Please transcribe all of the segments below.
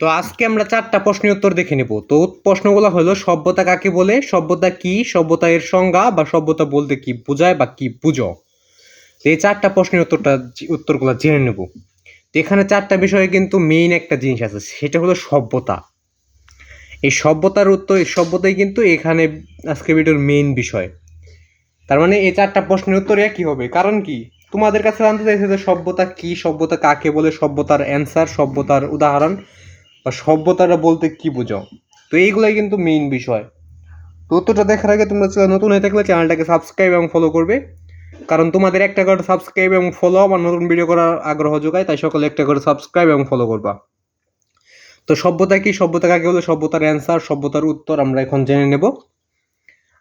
তো আজকে আমরা চারটা প্রশ্নের উত্তর দেখে নেব। তো প্রশ্নগুলো হলো, সভ্যতা কাকে বলে? সভ্যতা কি? সভ্যতা এর সংজ্ঞা বা সভ্যতা বলতে কি বোঝায় বা কি বুঝো? তো এই চারটা প্রশ্নের উত্তরটা উত্তরগুলো জেনে নেব। তো এখানে চারটা বিষয়ে কিন্তু মেইন একটা জিনিস আছে, সেটা হলো সভ্যতা। এই সভ্যতার উত্তর, এই সভ্যতাই কিন্তু এখানে আজকে ভিডিওর মেইন বিষয়। তার মানে এই চারটা প্রশ্নের উত্তর একই হবে। কারণ কি? তোমাদের কাছে জানতে চাইছে যে সভ্যতা কি? সভ্যতা কাকে বলে? সভ্যতার অ্যান্সার সভ্যতার উদাহরণ। বা সভ্যতাটা বলতে কি বোঝো তো এইগুলাই কিন্তু মেইন বিষয়। তো উত্তরটা দেখার আগে তোমরা নতুন হয়ে থাকলে চ্যানেলটাকে সাবস্ক্রাইব এবং ফলো করবে। কারণ তোমাদের একটা করে সাবস্ক্রাইব এবং ফলো আমার নতুন ভিডিও করার আগ্রহ যোগায়, তাই সকলে একটা করে সাবস্ক্রাইব এবং ফলো করবা। তো সভ্যতা কি? সভ্যতা কাকে বলে? সভ্যতার অ্যান্সার সভ্যতার উত্তর আমরা এখন জেনে নেব।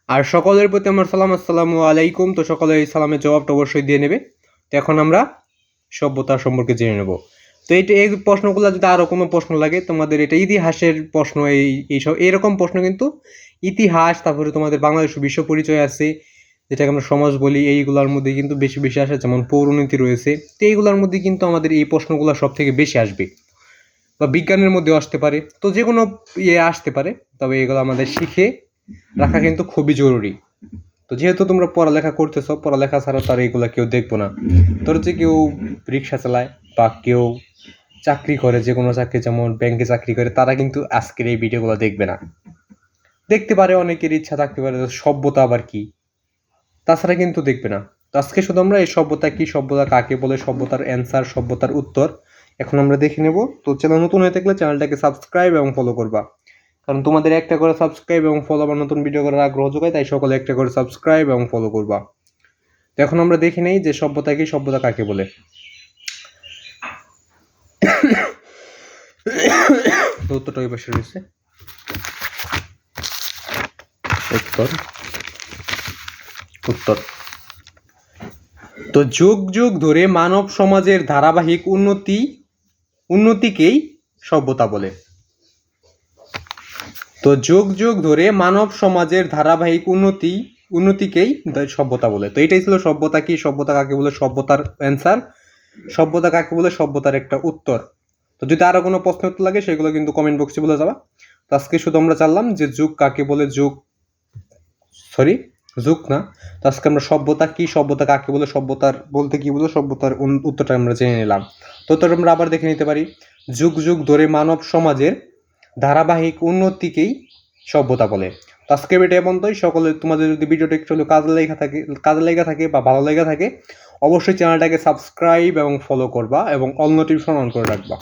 আর সকলের প্রতি আমার সালাম, আসসালামু আলাইকুম। তো সকলে এই সালামের জবাবটা অবশ্যই দিয়ে নেবে। তো এখন আমরা সভ্যতা সম্পর্কে জেনে নেব। তো এইটা এই প্রশ্নগুলো যদি আরও কোনো প্রশ্ন লাগে, তোমাদের এটা ইতিহাসের প্রশ্ন এই, এইসব, এরকম প্রশ্ন কিন্তু ইতিহাস, তারপরে তোমাদের বাংলাদেশ বিশ্ব পরিচয় আছে, যেটাকে আমরা সমাজ বলি, এইগুলোর মধ্যে কিন্তু বেশি বেশি আসে, যেমন পৌরনীতি রয়েছে। তো এইগুলোর মধ্যে কিন্তু আমাদের এই প্রশ্নগুলো সব থেকে বেশি আসবে বা বিজ্ঞানের মধ্যেও আসতে পারে। তো যে কোনো ইয়ে আসতে পারে, তবে এগুলো আমাদের শিখে রাখা কিন্তু খুবই জরুরি। তো যেহেতু তোমরা পড়ালেখা করতেছো, পড়ালেখা ছাড়া তো আর এগুলো কেউ দেখব না। তোর যে কেউ রিক্সা চালায় বা কেউ চাকরি করে, যে কোনো চাকরি, যেমন ব্যাংকে চাকরি করে, তারা কিন্তু আজকের এই ভিডিওগুলো দেখবে না। দেখতে পারে অনেকের ইচ্ছা থাকতে পারে সভ্যতা আবার কি? তাছাড়া কিন্তু দেখবে না। তো আজকে শুধু আমরা এই সভ্যতা কি, সভ্যতা কাকে বলে, সভ্যতার অ্যান্সার সভ্যতার উত্তর এখন আমরা দেখে নেব। তো চ্যানেল নতুন হয়ে থাকলে চ্যানেলটাকে সাবস্ক্রাইব এবং ফলো করবা। কারণ তোমাদের একটা করে সাবস্ক্রাইব এবং ফলো বা নতুন ভিডিও করার আগ্রহ যোগায়, তাই সকলে একটা করে সাবস্ক্রাইব এবং ফলো করবা। তো এখন আমরা দেখে নেই যে সভ্যতা কি, সভ্যতা কাকে বলে। তো উত্তরটা ওই পাশে রয়েছে। উত্তর। উত্তর। তো যুগ যুগ ধরে মানব সমাজের ধারাবাহিক উন্নতি, উন্নতিকেই সভ্যতা বলে। তো যুগ যুগ ধরে মানব সমাজের ধারাবাহিক উন্নতি, উন্নতিকেই সভ্যতা বলে। তো এটাই ছিল সভ্যতা কি? সভ্যতা কাকে বলে? সভ্যতার অ্যান্সার সভ্যতা কাকে বলে? সভ্যতার একটা উত্তর। তো যদি আরও কোনো প্রশ্ন উত্তর লাগে, সেগুলো কিন্তু কমেন্ট বক্সে বলে যাবা। তো আজকে শুধু আমরা জানলাম যে যুগ কাকে বলে? যুগ সরি যুগ না। তো আজকে আমরা সভ্যতা কি? সভ্যতা কাকে বলে? সভ্যতার বলতে কি বলে? সভ্যতার উত্তরটা আমরা জেনে নিলাম। তো তো আমরা আবার দেখে নিতে পারি। যুগ যুগ ধরে মানব সমাজের ধারাবাহিক উন্নতিকেই সভ্যতা বলে। তো আজকে ভিডিও পর্যন্তই। সকলে তোমাদের যদি ভিডিওটা একটু কাজে লেগে থাকে, কাজে লেগে থাকে বা ভালো লেগে থাকে অবশ্যই চ্যানেলটাকে সাবস্ক্রাইব এবং ফলো করবা এবং অল নোটিফিকেশন অন করে রাখবা।